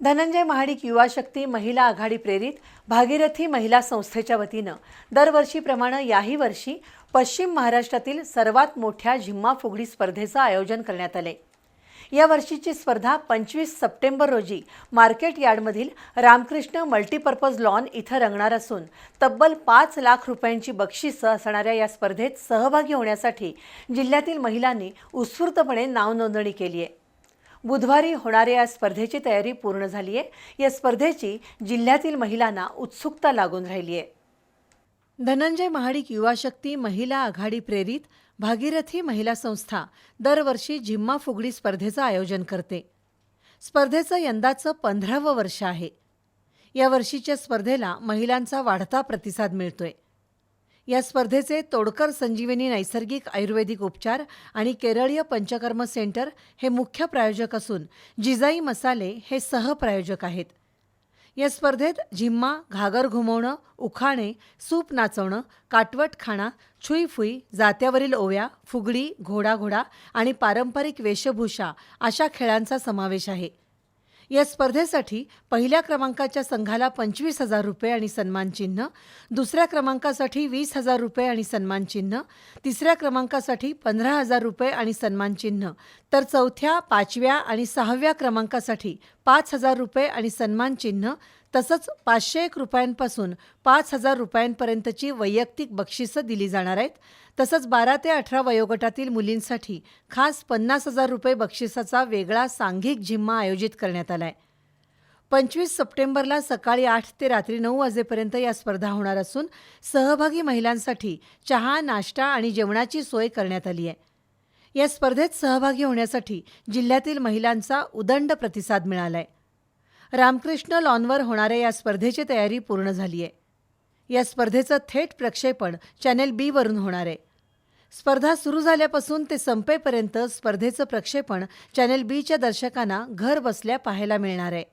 धनंजय महाडिक युवा शक्ती महिला आघाडी प्रेरित भागीरथी महिला संस्थेच्या वतीनं दरवर्षीप्रमाणे याही वर्षी पश्चिम महाराष्ट्रातील सर्वात मोठ्या झिम्मा फुगडी स्पर्धेचं आयोजन करण्यात आले. या वर्षीची स्पर्धा पंचवीस सप्टेंबर रोजी मार्केट यार्डमधील रामकृष्ण मल्टीपर्पज लॉन इथं रंगणार असून तब्बल पाच लाख रुपयांची बक्षिसं असणाऱ्या या स्पर्धेत सहभागी होण्यासाठी जिल्ह्यातील महिलांनी उत्स्फूर्तपणे नावनोंदणी केली आहे. बुधवारी होणाऱ्या या स्पर्धेची तयारी पूर्ण झाली आहे या स्पर्धेची जिल्ह्यातील महिलांना उत्सुकता लागून राहिली आहे धनंजय महाडिक युवा शक्ती महिला आघाडी प्रेरित भागीरथी महिला संस्था दरवर्षी जिम्मा फुगडी स्पर्धेचं आयोजन करते. स्पर्धेचं यंदाचं पंधरावं वर्ष आहे. या वर्षीच्या स्पर्धेला महिलांचा वाढता प्रतिसाद मिळतोय. या स्पर्धेचे तोडकर संजीवनी नैसर्गिक आयुर्वेदिक उपचार आणि केरळीय पंचकर्म सेंटर हे मुख्य प्रायोजक असून जिजाई मसाले हे सहप्रायोजक आहेत. या स्पर्धेत झिम्मा घागर घुमवणं उखाणे सूप नाचवणं काटवट खाणा छुईफुई जात्यावरील ओव्या फुगडी घोडाघोडा आणि पारंपरिक वेशभूषा अशा खेळांचा समावेश आहे. या स्पर्धेसाठी पहिल्या क्रमांकाच्या संघाला पंचवीस हजार रुपये आणि सन्मानचिन्ह दुसऱ्या क्रमांकासाठी वीस हजार रुपये आणि सन्मानचिन्ह तिसऱ्या क्रमांकासाठी पंधरा हजार रुपये आणि सन्मानचिन्ह तर चौथ्या पाचव्या आणि सहाव्या क्रमांकासाठी पाच हजार रुपये आणि सन्मानचिन्ह तसंच पाचशे एक रुपयांपासून पाच हजार रुपयांपर्यंतची वैयक्तिक बक्षिसं दिली जाणार आहेत. तसंच बारा ते अठरा वयोगटातील मुलींसाठी खास पन्नास हजार रुपये बक्षिसाचा वेगळा सांघिक जिम्मा आयोजित करण्यात आला आहे पंचवीस सप्टेंबरला सकाळी आठ ते रात्री नऊ वाजेपर्यंत या स्पर्धा होणार असून सहभागी महिलांसाठी चहा नाश्ता आणि जेवणाची सोय करण्यात आली आहे. या स्पर्धेत सहभागी होण्यासाठी जिल्ह्यातील महिलांचा उदंड प्रतिसाद मिळाला आहे रामकृष्ण लॉनवर होणाऱ्या या स्पर्धेची तयारी पूर्ण झाली आहे या स्पर्धेचं थेट प्रक्षेपण चॅनेल बी वरून होणार आहे. स्पर्धा सुरू झाल्यापासून ते संपेपर्यंत स्पर्धेचं प्रक्षेपण चॅनेल बीच्या दर्शकांना घर बसल्या पाहायला मिळणार आहे.